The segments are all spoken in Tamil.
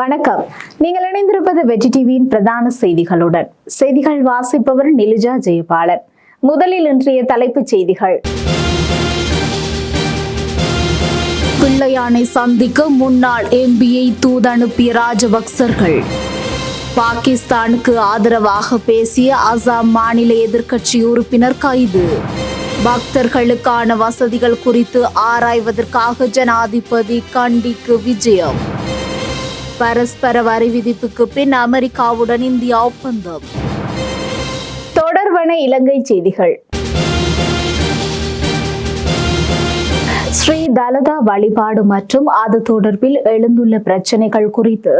வணக்கம். நீங்கள் இணைந்திருப்பது வெற்றி டிவியின் பிரதான செய்திகளுடன். செய்திகள் வாசிப்பவர் நிலுஜா ஜெயபாலன். முதலில் இன்றைய தலைப்புச் செய்திகள். பிள்ளையானை சந்திக்க முன்னாள் எம்பியை தூதனுப்பிய ராஜபக்சர்கள். பாகிஸ்தானுக்கு ஆதரவாக பேசிய அசாம் மாநில எதிர்க்கட்சி உறுப்பினர் கைது. பக்தர்களுக்கான வசதிகள் குறித்து ஆராய்வதற்காக ஜனாதிபதி கண்டிக்கு விஜயம். பரஸ்பர வரி விதிப்புக்கு பின் அமெரிக்காவுடன் இந்தியா ஒப்பந்தம். தொடர்வன இலங்கை செய்திகள். ஸ்ரீ தலதா வழிபாடு மற்றும் அது தொடர்பில் எழுந்துள்ள பிரச்சனைகள் குறித்து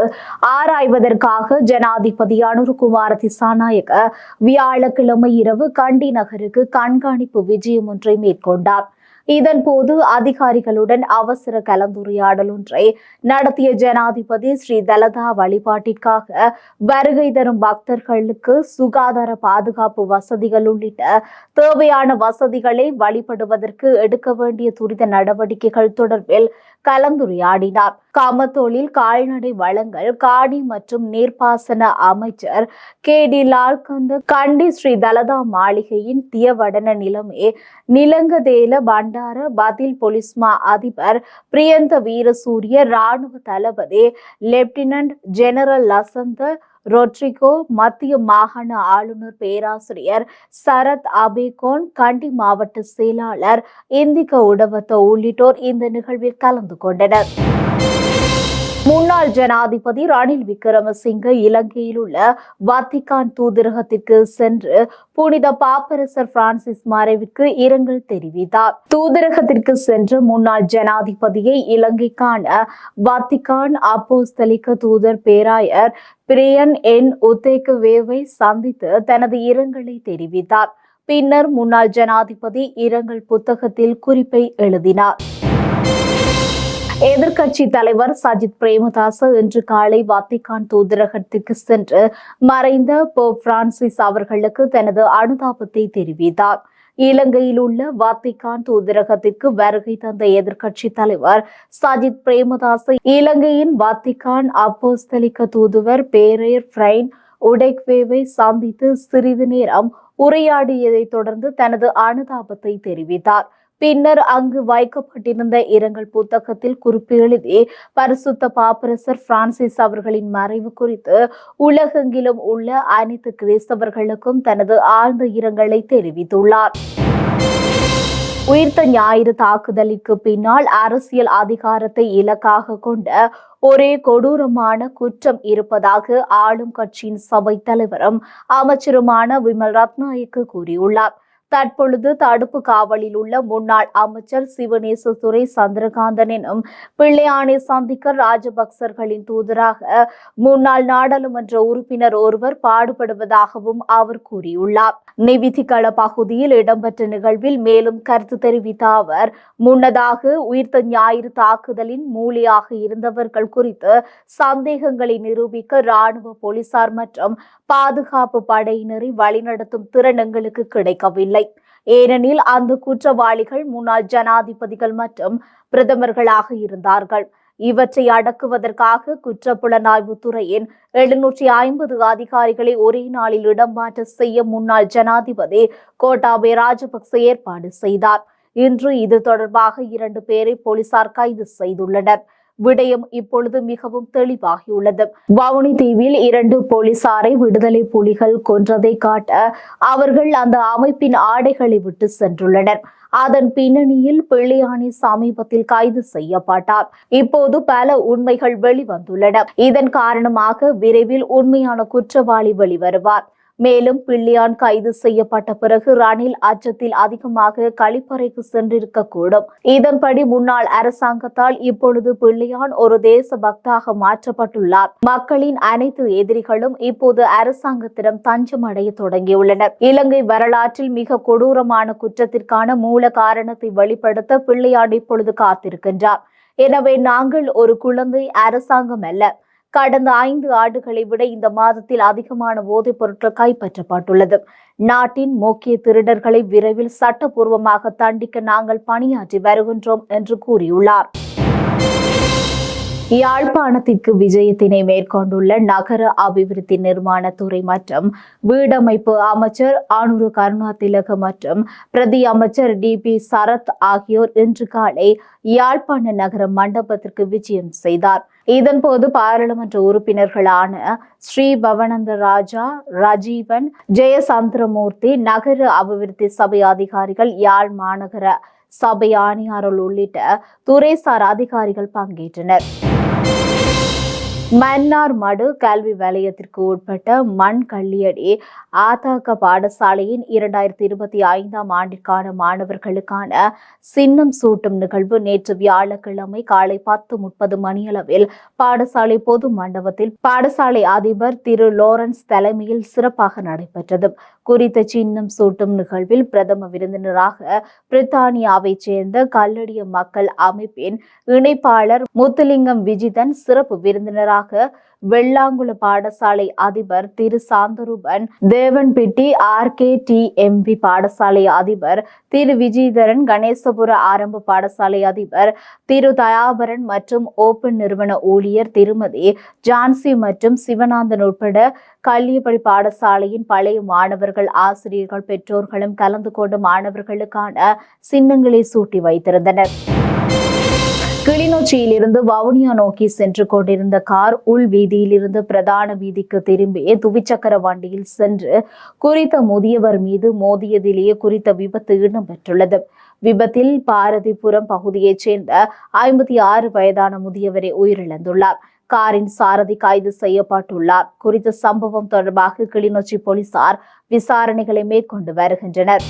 ஆராய்வதற்காக ஜனாதிபதி அனுருகுமார திசாநாயக்க வியாழக்கிழமை இரவு கண்டி நகருக்கு கண்காணிப்பு விஜயம் ஒன்றை மேற்கொண்டார். இதன் போது அதிகாரிகளுடன் அவசர கலந்துரையாடல் ஒன்றை நடத்திய ஜனாதிபதி ஸ்ரீ தலதா வழிபாட்டிற்காக வருகை தரும் பக்தர்களுக்கு சுகாதார பாதுகாப்பு வசதிகள் உள்ளிட்ட தேவையான வசதிகளை வழிபடுவதற்கு எடுக்க வேண்டிய துரித நடவடிக்கைகள் தொடர்பில் கலந்துரையாடினார். காமத்தோளில் கால்நடை வளங்கள் காணி மற்றும் நீர்ப்பாசன அமைச்சர் கே. டி. லால்கந்த கண்டி ஸ்ரீ தலதா மாளிகையின் தியவடன நிலமே நிலங்கதேல பண்டார பதில் பொலிஸ்மா அதிபர் பிரியந்த வீரசூரிய ராணுவ தளபதி லெப்டினன்ட் ஜெனரல் லசந்த ரொட்ரிகோ மத்திய மாகாண ஆளுநர் பேராசிரியர் சரத் அபிகோன் கண்டி மாவட்ட செயலாளர் இந்திக உடவத்த உள்ளிட்டோர் இந்த நிகழ்வில் கலந்து கொண்டனர். முன்னாள் ஜனாதிபதி ரணில் விக்ரமசிங்க இலங்கையில் உள்ள வத்திகான் தூதரகத்திற்கு சென்று புனித பாப்பரசர் பிரான்சிஸ் மறைவிற்கு இரங்கல் தெரிவித்தார். தூதரகத்திற்கு சென்று முன்னாள் ஜனாதிபதியை இலங்கைக்கான வத்திகான் அப்போஸ்தலிக்க தூதர் பேராயர் பிரியன் என் உத்தேகவேவை சந்தித்து தனது இரங்கலை தெரிவித்தார். பின்னர் முன்னாள் ஜனாதிபதி இரங்கல் புத்தகத்தில் குறிப்பை எழுதினார். எதிர்க்கட்சி தலைவர் சஜித் பிரேமதாச இன்று காலை வத்திகான் தூதரகத்திற்கு சென்று மறைந்த போப் பிரான்சிஸ் அவர்களுக்கு தனது அனுதாபத்தை தெரிவித்தார். இலங்கையில் உள்ள வாத்திகான் தூதரகத்திற்கு வருகை தந்த எதிர்க்கட்சி தலைவர் சஜித் பிரேமதாச இலங்கையின் வாத்திகான் அப்போஸ்தலிக்க தூதுவர் பேரேர் பிரைன் உடைக்வேவை சந்தித்து சிறிது நேரம் உரையாடியதைத் தொடர்ந்து தனது அனுதாபத்தை தெரிவித்தார். பின்னர் அங்கு வைக்கப்பட்டிருந்த இரங்கல் புத்தகத்தில் குறிப்பு எழுதி பரிசுத்த பாப்பரசர் பிரான்சிஸ் அவர்களின் மறைவு குறித்து உலகெங்கிலும் உள்ள அனைத்து கிறிஸ்தவர்களுக்கும் தனது ஆழ்ந்த இரங்கலை தெரிவித்துள்ளார். உயிர்த்த ஞாயிறு தாக்குதலுக்கு பின்னால் அரசியல் அதிகாரத்தை இலக்காக கொண்ட ஒரே கொடூரமான குற்றம் இருப்பதாக ஆளும் கட்சியின் சபை தலைவரும் அமைச்சருமான விமல் ரத்நாயக்கு கூறியுள்ளார். தற்பொழுது தடுப்பு காவலில் உள்ள முன்னாள் அமைச்சர் சிவனேசதுரை சந்திரகாந்தன் எனும் பிள்ளையானை சந்திக்க ராஜபக்சர்களின் தூதராக முன்னாள் நாடாளுமன்ற உறுப்பினர் ஒருவர் பாடுபடுவதாகவும் அவர் கூறியுள்ளார். நிவிதிகள பகுதியில் இடம்பெற்ற நிகழ்வில் மேலும் கருத்து தெரிவித்த அவர் முன்னதாக உயிர்த்த ஞாயிறு தாக்குதலின் மூலியாக இருந்தவர்கள் குறித்து சந்தேகங்களை நிரூபிக்க ராணுவ போலீசார் மற்றும் பாதுகாப்பு படையினரை வழிநடத்தும் திறன் எங்களுக்கு கிடைக்கவில்லை. ஏனெனில் அந்த குற்றவாளிகள் முன்னாள் ஜனாதிபதிகள் மற்றும் பிரதமர்களாக இருந்தார்கள். இவற்றை அடக்குவதற்காக குற்றப்புலனாய்வு துறையின் எழுநூற்றி ஐம்பது அதிகாரிகளை ஒரே நாளில் இடமாற்ற செய்ய முன்னாள் ஜனாதிபதி கோட்டாபே ராஜபக்ச ஏற்பாடு செய்தார். இன்று இது தொடர்பாக இரண்டு பேரை போலீசார் கைது செய்துள்ளனர். விடயம் இப்பொழுது மிகவும் தெளிவாகியுள்ளது. வவுனி தீவில் இரண்டு போலீசாரை விடுதலை புலிகள் கொன்றதை காட்ட அவர்கள் அந்த அமைப்பின் ஆடைகளை விட்டு சென்றுள்ளனர். அதன் பின்னணியில் பிள்ளையானி சமீபத்தில் கைது செய்யப்பட்டார். இப்போது பல உண்மைகள் வெளிவந்துள்ளன. இதன் காரணமாக விரைவில் உண்மையான குற்றவாளி வெளிவருவார். மேலும் பிள்ளையான் கைது செய்யப்பட்ட பிறகு ரணில் அச்சத்தில் அதிகமாக கழிப்பறைக்கு சென்றிருக்கக்கூடும் இதன்படி முன்னாள் அரசாங்கத்தால் இப்பொழுது பிள்ளையான் ஒரு தேச பக்தாக மாற்றப்பட்டுள்ளார். மக்களின் அனைத்து எதிரிகளும் இப்போது அரசாங்கத்திடம் தஞ்சம் அடைய தொடங்கியுள்ளனர். இலங்கை வரலாற்றில் மிக கொடூரமான குற்றத்திற்கான மூல காரணத்தை வெளிப்படுத்த பிள்ளையான் இப்பொழுது காத்திருக்கின்றார். எனவே நாங்கள் ஒரு குழந்தை அரசாங்கம் அல்ல கடந்த ஐந்து ஆண்டுகளை விட இந்த மாதத்தில் அதிகமான போதைப் பொருட்கள் கைப்பற்றப்பட்டுள்ளது. நாட்டின் முக்கிய திருடர்களை விரைவில் சட்டப்பூர்வமாக தண்டிக்க நாங்கள் பணியாற்றி வருகின்றோம் என்று கூறியுள்ளார். யாழ்ப்பாணத்திற்கு விஜயத்தினை மேற்கொண்டுள்ள நகர அபிவிருத்தி நிர்மாணத்துறை மற்றும் வீடமைப்பு அமைச்சர் ஆனூரு கருணா திலக மற்றும் பிரதி அமைச்சர் டி பி சரத் ஆகியோர் இன்று காலை யாழ்ப்பாண நகர மண்டபத்திற்கு விஜயம் செய்தார். இதன்போது பாராளுமன்ற உறுப்பினர்களான ஸ்ரீ பவனந்த ராஜா ராஜீவன் ஜெயசந்திரமூர்த்தி நகர அபிவிருத்தி சபை அதிகாரிகள் யாழ் மாநகர சபை ஆணையாளர் உள்ளிட்ட துறைசார் அதிகாரிகள் பங்கேற்றனர். மன்னார் மடு கல்வி வலயத்திற்கு உட்பட்ட மண் கள்ளியடி ஆதக பாடசாலையின் இரண்டாயிரத்தி இருபத்தி ஐந்தாம் ஆண்டிற்கான மாணவர்களுக்கான சின்னம் சூட்டும் நிகழ்வு நேற்று வியாழக்கிழமை காலை பத்து முப்பது மணியளவில் பாடசாலை பொது மண்டபத்தில் பாடசாலை அதிபர் திரு லோரன்ஸ் தலைமையில் சிறப்பாக நடைபெற்றது. குறித்த சின்னம் சூட்டும் நிகழ்வில் பிரதம விருந்தினராக பிரித்தானியாவைச் சேர்ந்த கல்லடிய மக்கள் அமைப்பின் இணைப்பாளர் முத்துலிங்கம் விஜிதன் சிறப்பு விருந்தினராக வெள்ளாங்குள பாடசாலை அதிபர் Thiru Santharoopan Devanpiddy R K D MP பாடசாலை அதிபர் திரு விஜயதரன் கணேசபுர ஆரம்ப பாடசாலை அதிபர் திரு தயாபரன் மற்றும் ஓபன் நிறுவன ஊழியர் திருமதி ஜான்சி மற்றும் சிவநாதன் உட்பட கல்லியப்படி பாடசாலையின் பழைய மாணவர்கள் ஆசிரியர்கள் பெற்றோர்களும் கலந்து கொண்டு மாணவர்களுக்கான சின்னங்களை சூட்டி வைத்திருந்தனர். கிளிநொச்சியிலிருந்து வவுனியா நோக்கி சென்று கொண்டிருந்த கார் உள் வீதியிலிருந்து பிரதான வீதிக்கு திரும்பி துவிச்சக்கர வண்டியில் சென்று குறித்த முதியவர் மீது மோதியதிலேயே குறித்த விபத்து இடம்பெற்றுள்ளது விபத்தில் பாரதிபுரம் பகுதியைச் சேர்ந்த ஐம்பத்தி ஆறு வயதான முதியவரை உயிரிழந்துள்ளார். காரின் சாரதி கைது செய்யப்பட்டுள்ளார். குறித்த சம்பவம் தொடர்பாக கிளிநொச்சி போலீசார் விசாரணைகளை மேற்கொண்டு வருகின்றனர்.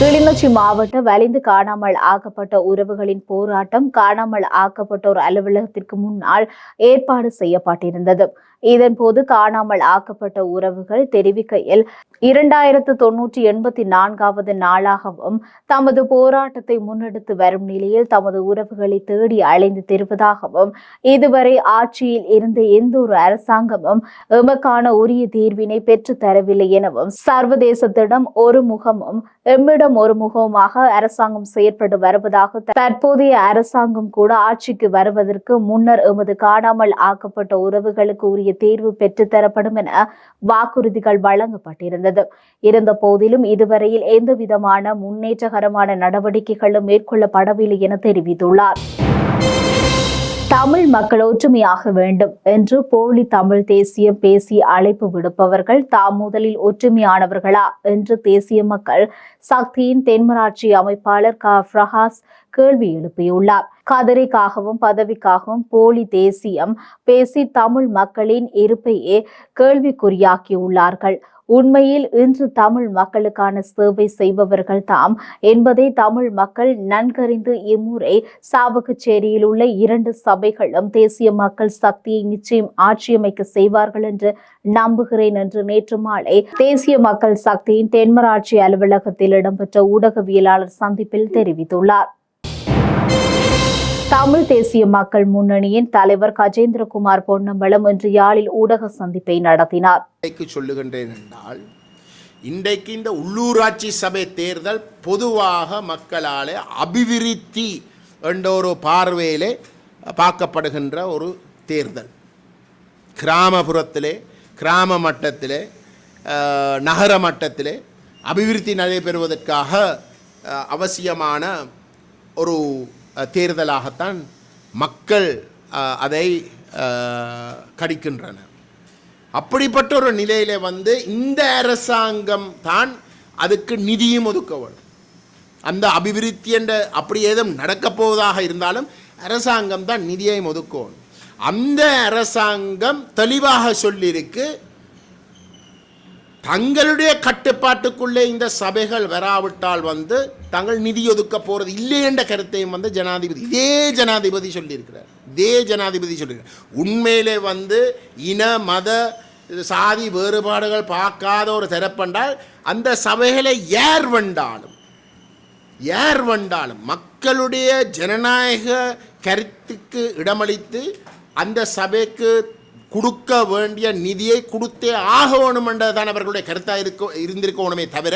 கிளிநொச்சி மாவட்ட வலிந்து காணாமல் ஆக்கப்பட்ட உறவுகளின் போராட்டம் காணாமல் ஆக்கப்பட்டோர் அலுவலகத்திற்கு முன்னால் ஏற்பாடு செய்யப்பட்டிருந்தது. இதன்போது காணாமல் ஆக்கப்பட்ட உறவுகள் தெரிவிக்கையில் இரண்டாயிரத்து தொன்னூற்றி எண்பத்தி நான்காவது நாளாகவும் தமது போராட்டத்தை முன்னெடுத்து வரும் நிலையில் தமது உறவுகளை தேடி அலைந்து திருப்பதாகவும் இதுவரை ஆட்சியில் இருந்த எந்த ஒரு அரசாங்கமும் எமக்கான உரிய தீர்வினை பெற்று தரவில்லை எனவும் சர்வதேசத்திடம் ஒரு முகமும் எம்மிடம் ஒரு முகமாக அரசாங்கம் செயற்பட்டு வருவதாக தற்போதைய அரசாங்கம் கூட ஆட்சிக்கு வருவதற்கு முன்னர் எமது காணாமல் ஆக்கப்பட்ட உறவுகளுக்கு உரிய தீர்வு பெற்றுத்தரப்படும் என வாக்குறுதிகள் வழங்கப்பட்டிருந்தது. இருந்த போதிலும் இதுவரையில் எந்த விதமான முன்னேற்றகரமான நடவடிக்கைகளும் மேற்கொள்ளப்படவில்லை என தெரிவித்துள்ளார். தமிழ் மக்கள் ஒற்றுமையாக வேண்டும் என்று போலி தமிழ் தேசியம் பேசி அழைப்பு விடுப்பவர்கள் தாம் முதலில் ஒற்றுமையானவர்களா என்று தேசிய மக்கள் சக்தியின் தென்மராட்சி அமைப்பாளர் க பிரகாஷ் கேள்வி எழுப்பியுள்ளார். கதிரைக்காகவும் பதவிக்காகவும் போலி தேசியம் பேசி தமிழ் மக்களின் இருப்பையே கேள்விக்குறியாக்கியுள்ளார்கள். உண்மையில் இன்று தமிழ் மக்களுக்கான சேவை செய்பவர்கள் தாம். என்பதை தமிழ் மக்கள் நன்கறிந்து இம்முறை சாவகச்சேரியில் உள்ள இரண்டு சபைகளும் தேசிய மக்கள் சக்தியை நிச்சயம் ஆட்சியமைக்க செய்வார்கள் என்று நம்புகிறேன் என்று நேற்று மாலை தேசிய மக்கள் சக்தியின் தென்மராட்சி அலுவலகத்தில் இடம்பெற்ற ஊடகவியலாளர் சந்திப்பில் தெரிவித்துள்ளார். தமிழ் தேசிய மக்கள் முன்னணியின் தலைவர் கஜேந்திரகுமார் பொன்னம்பலம் இன்று யாழில் ஊடக சந்திப்பை நடத்தினார். சொல்லுகின்றேன் என்றால் இன்றைக்கு இந்த உள்ளூராட்சி சபை தேர்தல் பொதுவாக மக்களால் அபிவிருத்தி என்ற ஒரு பார்வையிலே பார்க்கப்படுகின்ற ஒரு தேர்தல். கிராமப்புறத்திலே கிராம மட்டத்திலே நகர மட்டத்திலே அபிவிருத்தி நடைபெறுவதற்காக அவசியமான ஒரு தேர்தலாகத்தான் மக்கள் அதை கடிக்கின்றன கடிக்கின்றனர். அப்படிப்பட்ட ஒரு நிலையில் வந்து இந்த அரசாங்கம் தான் அதுக்கு நிதியும் ஒதுக்க வேண்டும். அந்த அபிவிருத்தி என்ற அப்படி ஏதும் நடக்கப் போவதாக இருந்தாலும் அரசாங்கம் தான் நிதியை ஒதுக்கணும் அந்த அரசாங்கம் தெளிவாக சொல்லியிருக்கு தங்களுடைய கட்டுப்பாட்டுக்குள்ளே இந்த சபைகள் வராவிட்டால் வந்து தங்கள் நிதி ஒதுக்க போகிறது இல்லை என்ற கருத்தையும் வந்து ஜனாதிபதி இதே ஜனாதிபதி சொல்லியிருக்கிறார். இதே ஜனாதிபதி சொல்லியிருக்கிறார். உண்மையிலே வந்து இன மத சாதி வேறுபாடுகள் பார்க்காத ஒரு தரப்பென்றால் அந்த சபைகளை யார் வண்டாலும் யார் வந்தாலும் மக்களுடைய ஜனநாயக கருத்துக்கு இடமளித்து அந்த சபைக்கு கொடுக்க வேண்டிய நிதியை கொடுத்தே ஆக வேணுமென்றதான் அவர்களுடைய கருத்தாக இருக்க இருந்திருக்கணுமே தவிர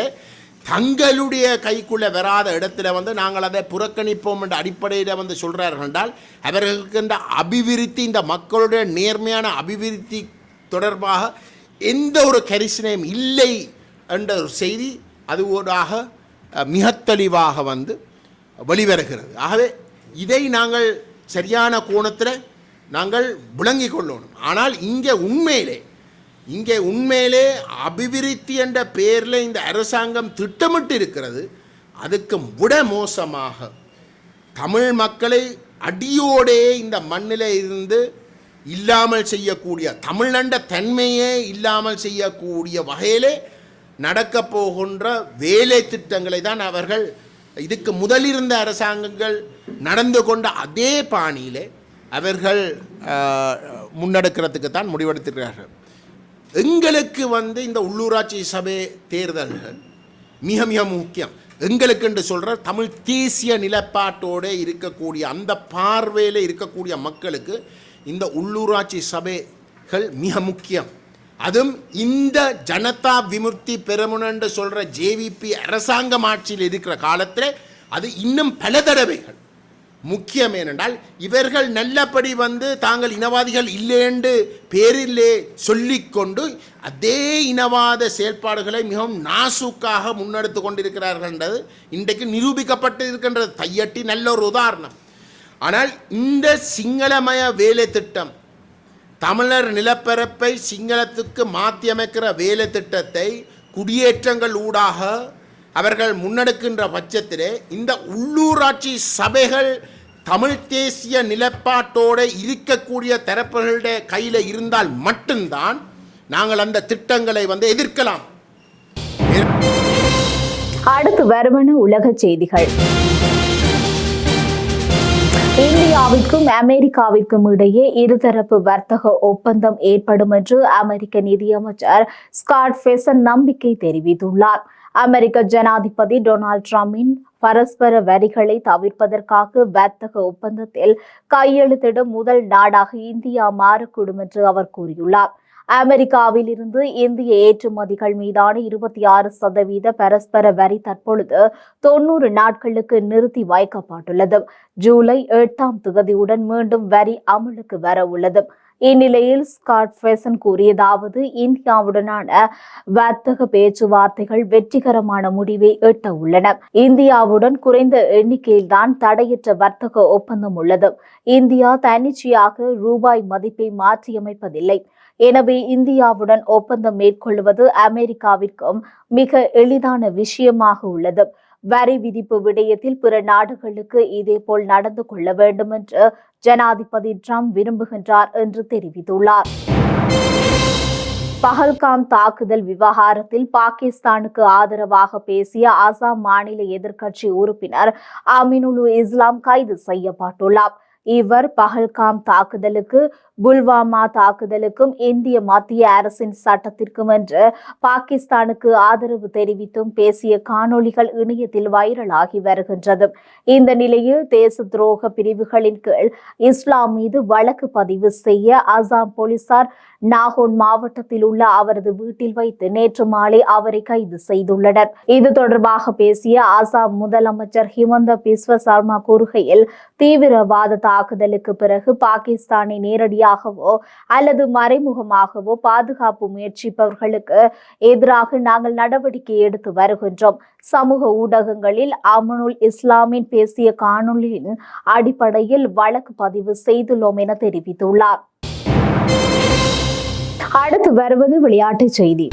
தங்களுடைய கைக்குள்ளே வராத இடத்துல வந்து நாங்கள் அதை புறக்கணிப்போம் என்ற அடிப்படையில் வந்து சொல்கிறார்கள் என்றால் அவர்களுக்கு இந்த அபிவிருத்தி இந்த மக்களுடைய நேர்மையான அபிவிருத்தி தொடர்பாக எந்த ஒரு கரிசனையும் இல்லை என்ற ஒரு செய்தி அது ஊடாக அஹ், தெளிவாக வந்து வெளிவருகிறது. ஆகவே இதை நாங்கள் சரியான கோணத்தில் நாங்கள் விளங்கிக் கொள்ளணும். ஆனால் இங்கே உண்மையிலே இங்கே உண்மையிலே அபிவிருத்தி என்ற பெயரில் இந்த அரசாங்கம் திட்டமிட்டு இருக்கிறது. அதுக்கு விட மோசமாக தமிழ் மக்களை அடியோடே இந்த மண்ணில் இருந்து இல்லாமல் செய்யக்கூடிய தமிழ்நண்ட தன்மையே இல்லாமல் செய்யக்கூடிய வகையிலே நடக்கப் போகின்ற வேலை திட்டங்களை தான் அவர்கள் இதுக்கு முதலிருந்த அரசாங்கங்கள் நடந்து கொண்ட அதே பாணியிலே அவர்கள் முன்னெடுக்கிறதுக்கு தான் முடிவெடுத்திருக்கிறார்கள். எங்களுக்கு வந்து இந்த உள்ளூராட்சி சபை தேர்தல்கள் மிக மிக முக்கியம். எங்களுக்கு என்று சொல்கிற தமிழ் தேசிய நிலப்பாட்டோடு இருக்கக்கூடிய அந்த பார்வையில் இருக்கக்கூடிய மக்களுக்கு இந்த உள்ளூராட்சி சபைகள் மிக முக்கியம். அதுவும் இந்த ஜனதா விமுக்தி பெருமுன் என்று சொல்கிற ஜேவிபி அரசாங்கம் ஆட்சியில் இருக்கிற காலத்தில் அது இன்னும் பல தடவைகள் முக்கியம் ஏனென்றால் இவர்கள் நல்லபடி வந்து தாங்கள் இனவாதிகள் இல்லையென்று பேரிலே சொல்லிக்கொண்டு அதே இனவாத செயல்பாடுகளை மிகவும் நாசூக்காக முன்னெடுத்து கொண்டிருக்கிறார்கள் என்றது இன்றைக்கு நிரூபிக்கப்பட்டு இருக்கின்றது. தையட்டி நல்ல ஒரு உதாரணம். ஆனால் இந்த சிங்களமய வேலை திட்டம் தமிழர் நிலப்பரப்பை சிங்களத்துக்கு மாற்றியமைக்கிற வேலை திட்டத்தை குடியேற்றங்கள் ஊடாக அவர்கள் முன்னெடுக்கின்ற பட்சத்திலே இந்த உள்ளூராட்சி சபைகள் தமிழ் தேசிய நிலப்பாட்டோடு இருக்கக்கூடிய தரப்புகளுடைய கையில் இருந்தால் மட்டும்தான் நாங்கள் அந்த திட்டங்களை வந்து எதிர்க்கலாம். அடுத்து வருவன உலக செய்திகள். இந்தியாவிற்கும் அமெரிக்காவிற்கும் இடையே இருதரப்பு வர்த்தக ஒப்பந்தம் ஏற்படும் என்று அமெரிக்க நிதியமைச்சர் ஸ்காட் ஃபெசன் நம்பிக்கை தெரிவித்துள்ளார். அமெரிக்க ஜனாதிபதி டொனால்ட் டிரம்பின் பரஸ்பர வரிகளை தவிர்ப்பதற்காக வர்த்தக ஒப்பந்தத்தில் கையெழுத்திடும் முதல் நாடாக இந்தியா மாறக்கூடும் என்று அவர் கூறியுள்ளார். அமெரிக்காவில் இருந்து இந்திய ஏற்றுமதிகள் மீதான இருபத்தி ஆறு சதவீத பரஸ்பர வரி தற்பொழுது தொன்னூறு நாட்களுக்கு நிறுத்தி வைக்கப்பட்டுள்ளது. ஜூலை எட்டாம் தொகுதியுடன் மீண்டும் வரி அமலுக்கு வர உள்ளது இந்நிலையில் ஸ்காட் ஃபெசன் கூறியதாவது இந்தியாவுடனான வர்த்தக பேச்சுவார்த்தைகள் வெற்றிகரமான முடிவை எட்ட உள்ளன. இந்தியாவுடன் குறைந்த எண்ணிக்கையில்தான் தடையற்ற வர்த்தக ஒப்பந்தம் உள்ளது. இந்தியா தன்னிச்சையாக ரூபாய் மதிப்பை மாற்றியமைப்பதில்லை. எனவே இந்தியாவுடன் ஒப்பந்தம் மேற்கொள்வது அமெரிக்காவிற்கும் மிக எளிதான விஷயமாக உள்ளது. வரி விதிப்பு விடயத்தில் பிற நாடுகளுக்கு இதேபோல் நடந்து கொள்ள வேண்டும் என்று ஜனாதிபதி ட்ரம்ப் விரும்புகின்றார் என்று தெரிவித்துள்ளார். பஹல்காம் தாக்குதல் விவகாரத்தில் பாகிஸ்தானுக்கு ஆதரவாக பேசிய அசாம் மாநில எதிர்க்கட்சி உறுப்பினர் அமினுலு இஸ்லாம் கைது செய்யப்பட்டுள்ளார். இவர் பஹல்காம் தாக்குதலுக்கு புல்வாமா தாக்குதலுக்கும் இந்திய மத்திய அரசின் சட்டத்திற்கும் என்று பாகிஸ்தானுக்கு ஆதரவு தெரிவித்தும் பேசிய காணொளிகள் இணையத்தில் வைரலாகி வருகின்றது. இந்த நிலையில் தேச துரோக பிரிவுகளின் கீழ் இஸ்லாம் மீது வழக்கு பதிவு செய்ய அசாம் போலீசார் நாகோன் மாவட்டத்தில் உள்ள அவரது வீட்டில் வைத்து நேற்று மாலை அவரை கைது செய்துள்ளனர். இது தொடர்பாக பேசிய அசாம் முதலமைச்சர் ஹிமந்த பிஸ்வ சர்மா கூறுகையில் தீவிரவாத தாக்குதலுக்கு பிறகு பாகிஸ்தானை நேரடியாக நேரடியாகவோ அல்லது மறைமுகமாகவோ பாதுகாப்பு முயற்சிப்பவர்களுக்கு எதிராக நாங்கள் நடவடிக்கை எடுத்து வருகின்றோம். சமூக ஊடகங்களில் அமனுல் இஸ்லாமின் பேசிய காணொளியின் அடிப்படையில் வழக்கு பதிவு செய்துள்ளோம் என தெரிவித்துள்ளார். அடுத்து வருவது விளையாட்டு செய்தி.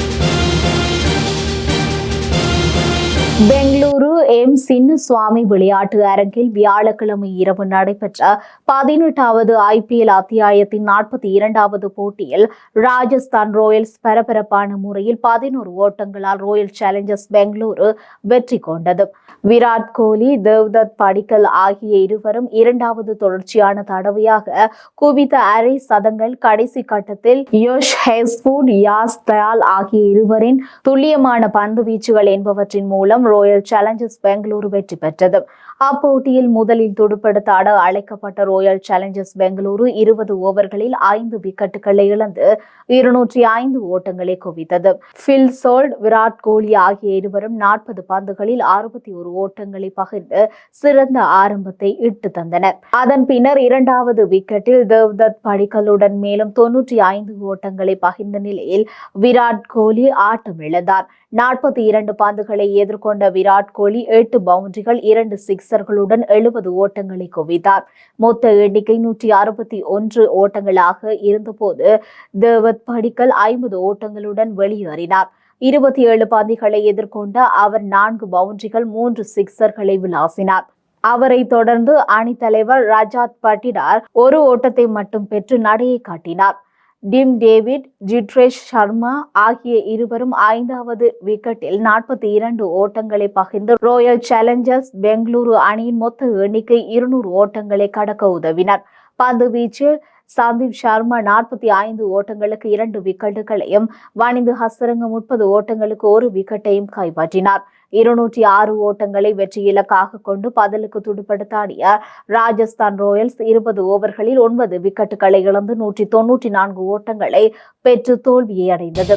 பெங்களூரு எம் சின்னசுவாமி விளையாட்டு அரங்கில் வியாழக்கிழமை இரவு நடைபெற்ற பதினெட்டாவது ஐபிஎல் அத்தியாயத்தின் நாற்பத்தி இரண்டாவது போட்டியில் ராஜஸ்தான் ராயல்ஸ் பரபரப்பான முறையில் பதினோரு ஓட்டங்களால் ராயல் சேலஞ்சர்ஸ் பெங்களூரு வெற்றி கொண்டது. விராட் கோலி தேவ்தத் படிக்கல் ஆகிய இருவரும் இரண்டாவது தொடர்ச்சியான தடவையாக குவித்த அரை சதங்கள் கடைசி கட்டத்தில் யோஷ் ஹெஸ்பூட் யாஸ் தயால் ஆகிய இருவரின் துல்லியமான பந்து வீச்சுகள் என்பவற்றின் மூலம் ராயல் சேலஞ்சர்ஸ் பெங்களூரு வெற்றி பெற்றது. அப்போட்டியில் முதலில் துடுப்படுத்த ஆட அழைக்கப்பட்ட ராயல் சேலஞ்சர்ஸ் பெங்களூரு இருபது ஓவர்களில் ஐந்து விக்கெட்டுகளை இழந்து இருநூற்றி ஐந்து ஓட்டங்களை குவித்தது. பில் சோல்ட் விராட் கோலி ஆகிய இருவரும் நாற்பது பந்துகளில் அறுபத்தி ஒரு ஓட்டங்களை பகிர்ந்து சிறந்த ஆரம்பத்தை இட்டு தந்தனர். அதன் பின்னர் இரண்டாவது விக்கெட்டில் தேவ்தத் படிக்கலுடன் மேலும் தொன்னூற்றி ஐந்து ஓட்டங்களை பகிர்ந்த நிலையில் விராட் கோலி ஆட்டம் இழந்தார். நாற்பத்தி இரண்டு பந்துகளை எதிர்கொண்ட விராட் கோலி எட்டு பவுண்டரிகள் இரண்டு சிக்ஸ் சிக்சர்களுடன் எழுபது ஓட்டங்களை குவித்தார். மொத்த எண்ணிக்கை நூற்றி அறுபத்தி ஒன்று ஓட்டங்களாக இருந்தபோது தேவத் படிக்கல் ஐம்பது ஓட்டங்களுடன் வெளியேறினார். இருபத்தி ஏழு பந்திகளை எதிர்கொண்ட அவர் நான்கு பவுண்டரிகள் மூன்று சிக்சர்களை விளாசினார். அவரை தொடர்ந்து அணித்தலைவர் ரஜாத் பட்டினார் ஒரு ஓட்டத்தை மட்டும் பெற்று நடையை காட்டினார். டிம் டேவிட் ஜிட்ரேஷ் சர்மா ஆகிய இருவரும் ஐந்தாவது விக்கெட்டில் நாற்பத்தி இரண்டு ஓட்டங்களை பகிர்ந்து ராயல் சேலஞ்சர்ஸ் பெங்களூரு அணியின் மொத்த எண்ணிக்கை இருநூறு ஓட்டங்களை கடக்க உதவினர். பந்து வீச்சில் சந்தீப் சர்மா நாற்பத்தி ஐந்து ஓட்டங்களுக்கு இரண்டு விக்கெட்டுகளையும் வனிந்து ஹசரங்க முப்பது ஓட்டங்களுக்கு ஒரு விக்கெட்டையும் கைப்பற்றினார். இருநூற்றி ஆறு ஓட்டங்களை வெற்றி இலக்காக கொண்டு பதிலுக்கு துடுப்படுத்தாடிய ராஜஸ்தான் ராயல்ஸ் இருபது ஓவர்களில் ஒன்பது விக்கெட்டுகளை இழந்து நூற்றி தொன்னூற்றி நான்கு ஓட்டங்களை பெற்று தோல்வியை அடைந்தது.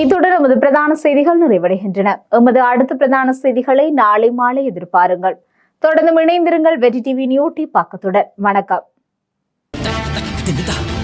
இத்துடன் எமது பிரதான செய்திகள் நிறைவடைகின்றன. எமது அடுத்த பிரதான செய்திகளை நாளை மாலை எதிர்பாருங்கள். தொடர்ந்து இணைந்திருங்கள் வெற்றி டிவி நியூட்டி பக்கத்துடன். வணக்கம். 딱히 붙입니다.